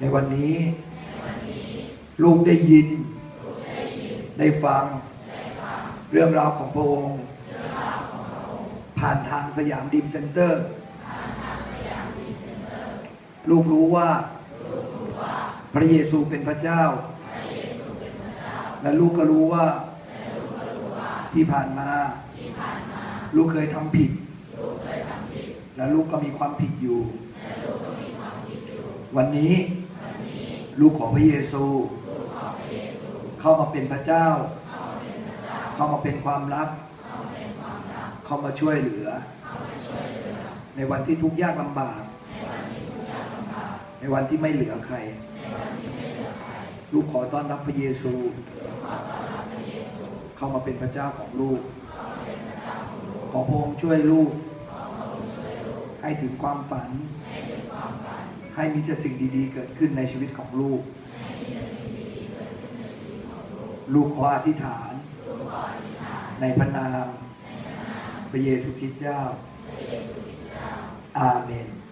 ในวันนี้ ลูกได้ยิน ได้ฟัง เรื่องราวของพระองค์ ผ่านทางสยามดีมเซ็นเตอร์ ลูกรู้ว่า พระเยซูเป็นพระเจ้า และลูกก็รู้ว่า ที่ผ่านมา ลูกเคยทำผิด และลูกก็มีความผิดอยู่วันนี้ ลูกของพระเยซู เข้ามาเป็นพระเจ้า เข้ามาเป็นความรัก เข้ามาช่วยเหลือ ในวันที่ทุกข์ยากลำบาก ในวันที่ไม่เหลือใคร ลูกขอต้อนรับพระเยซู เข้ามาเป็นพระเจ้าของลูก ขอพระองค์ช่วยลูก ให้ถึงความฝันให้มีแต่สิ่งดีๆ เกิดขึ้นในชีวิตของลูก ลูกขออธิษฐาน ในพระนามพระเยซูคริสต์เจ้า อาเมนครับ